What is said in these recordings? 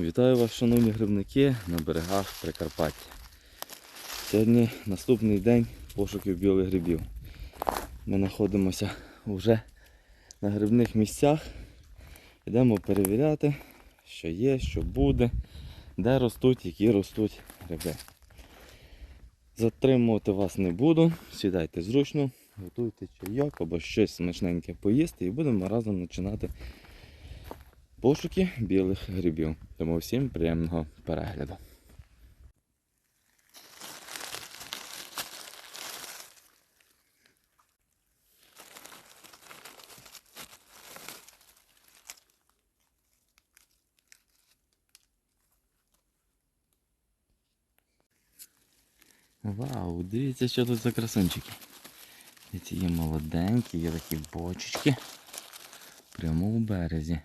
Вітаю вас, шановні грибники, на берегах Прикарпаття. Сьогодні наступний день пошуків білих грибів. Ми знаходимося вже на грибних місцях. Йдемо перевіряти, що є, що буде, де ростуть, які ростуть гриби. Затримувати вас не буду. Сідайте зручно, готуйте чайок або щось смачненьке поїсти і будемо разом починати пошуки білих грибів. Тому всім приємного перегляду. Вау, дивіться, що тут за красунчики. Ці є молоденькі, є такі бочечки. Прямо у березі.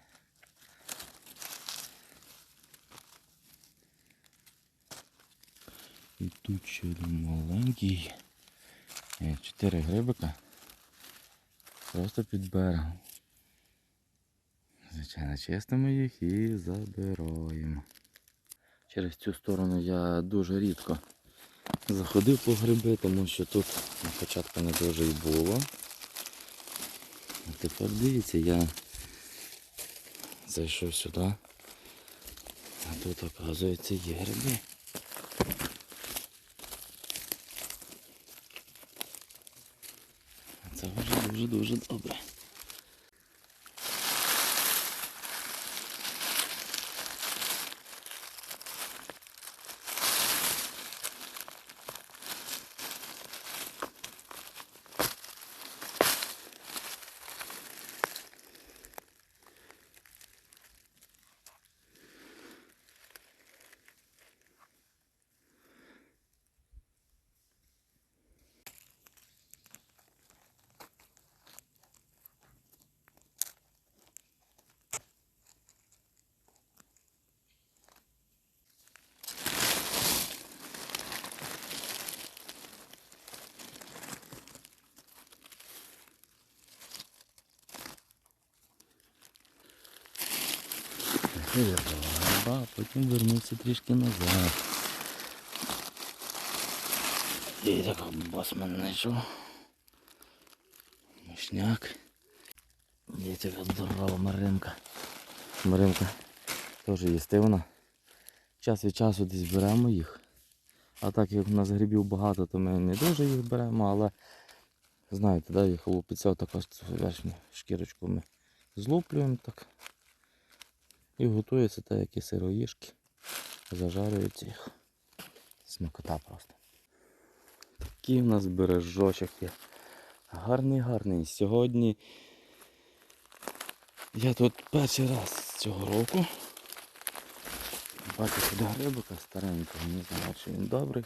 Один маленький. Е, Чотири грибика. Просто під берегом. Звичайно, чистимо їх і забираємо. Через цю сторону я дуже рідко заходив по гриби, тому що тут на початку не дуже і було. А тепер дивіться, я зайшов сюди. А тут, оказується, є гриби. Це вже дуже-дуже добре. Гриба, а потім вернувся трішки назад. І так босман знайшов. Мишняк. І така здорова Маринка. Маринка теж їсти вона. Час від часу десь беремо їх. А так як у нас грибів багато, то ми не дуже їх беремо, але знаєте, да, їх лупиться також верхню шкірочку ми злуплюємо так. І готується так, як і сироїшки. Зажарюється їх. Смакота просто. Такий у нас бережочок є. Гарний, гарний. Сьогодні я тут перший раз цього року. Бачу сюди грибика старенького, не знаю, чи він добрий.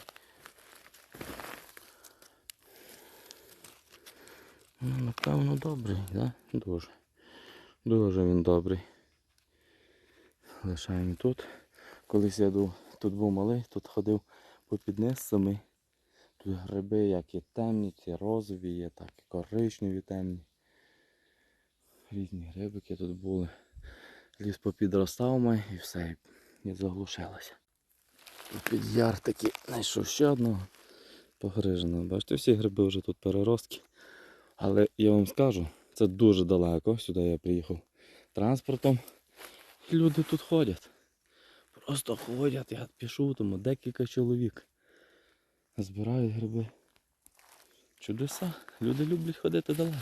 Ну, напевно, добрий, да? Дуже. Дуже він добрий. Лишаємо тут. Колись я ду- тут був малий, тут ходив попід низ. Тут гриби, як і темні, ці розові є, так і коричневі темні. Різні грибики тут були. Ліс попідростав май і все, і заглушилося. Під яр таки знайшов ще одного погриженого. Бачите, всі гриби вже тут переростки. Але я вам скажу, це дуже далеко. Сюди я приїхав транспортом. Люди тут ходять. Просто ходять, я пішов, тому декілька чоловік. Збирають гриби. Чудеса. Люди люблять ходити далеко.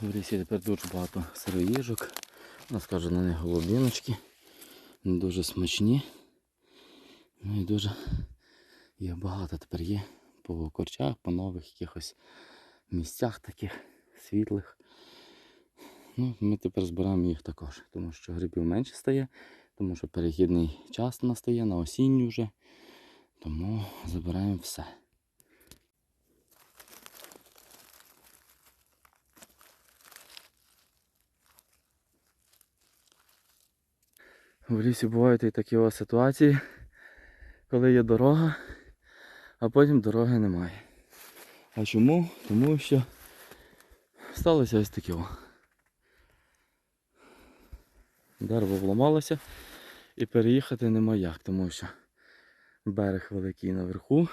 В лісі тепер дуже багато сироїжок. Ну, скажу на них голубіночки. Вони дуже смачні. Ну і дуже їх багато тепер є по корчах, по нових якихось місцях таких світлих. Ну, ми тепер збираємо їх також, тому що грибів менше стає, тому що перехідний час настає на осінню вже. Тому забираємо все. В лісі бувають і такі ось ситуації, коли є дорога, а потім дороги немає. А чому? Тому що сталося ось таке. Дерево вламалося і переїхати нема як, тому що берег великий наверху,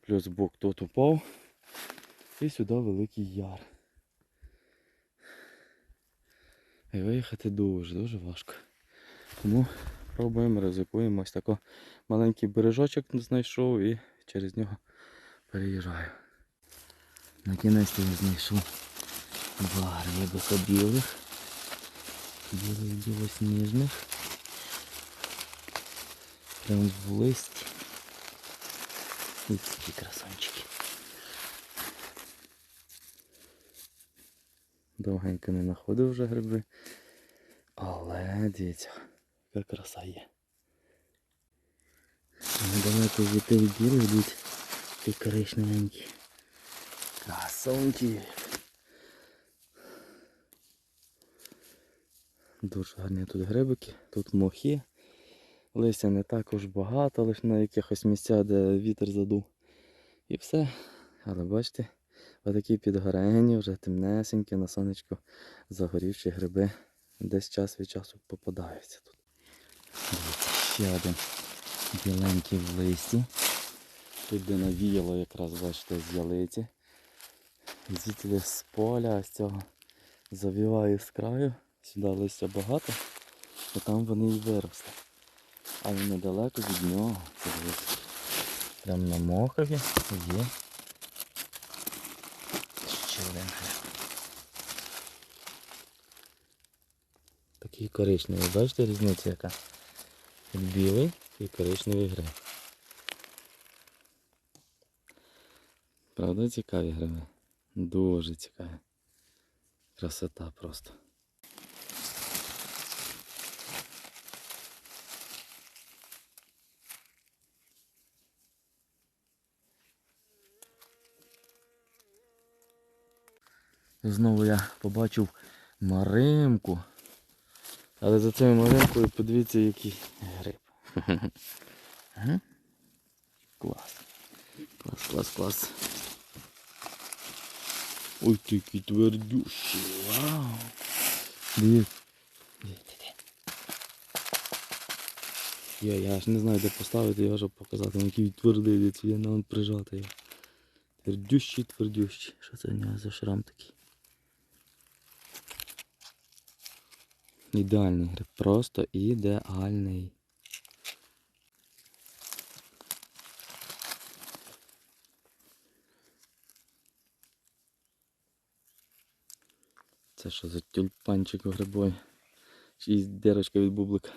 плюс бук тут упав, і сюди великий яр. І виїхати дуже, дуже важко. Тому пробуємо, ризикуємо. Ось тако маленький бережочок знайшов і через нього переїжджаю. На кінець я знайшов два грибика білих. Білих білосніжних. Прям в листі. І такі красончики. Довгенько не знаходив вже гриби. Але дивіться, яка краса є. Недалеко від тих білих йдуть ті коричневенькі. Красунки. Дуже гарні тут грибики, тут мохи. Листя не також багато, лише на якихось місцях, де вітер задув. І все. Але бачите, отакі підгорені, вже темнесенькі, на сонечку загорівші гриби десь час від часу попадаються тут. Дивіться, ще один біленький в листі. Тут де навіяло якраз, бачите, з ялиці. Звідти з поля ось цього завіваю з краю. Сюди листя багато, то там вони і виросли. Але недалеко від нього. Прям на мохові є. Ще. Такий коричневий. Бачите різниця яка? Білий і коричневий гриб. Правда цікаві гриби? Дуже цікаві. Красота просто. Знову я побачив маримку. Але за цією маримкою подивіться який. Клас. Клас, клас, клас. Ой, такий твердющий. Вау. Дивіться. Я, я аж не знаю де поставити його, щоб показати. Який твердий, дивіться, я на он прижати його. Твердющий, твердющий. Що це в нього за шрам такий? Ідеальний гриб, просто ідеальний. Це що за тюльпанчик грибой? Чи дірочка від бублика.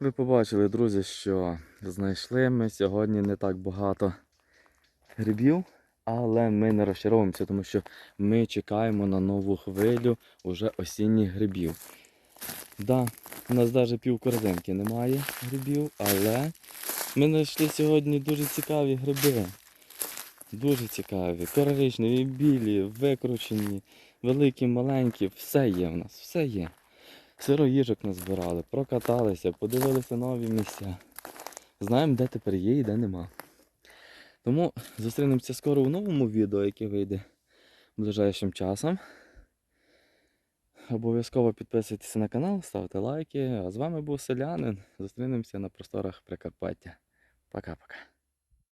Ви побачили, друзі, що знайшли ми сьогодні не так багато грибів, але ми не розчаровуємося, тому що ми чекаємо на нову хвилю уже осінніх грибів. Да, у нас навіть пів корзинки немає грибів, але ми знайшли сьогодні дуже цікаві гриби. Дуже цікаві. Коричневі, білі, викручені, великі, маленькі, все є в нас, все є. Сироїжок назбирали, прокаталися, подивилися нові місця. Знаємо, де тепер є і де нема. Тому зустрінемося скоро у новому відео, яке вийде ближайшим часом. Обов'язково підписуйтесь на канал, ставте лайки. А з вами був селянин. Зустрінемося на просторах Прикарпаття. Пока-пока.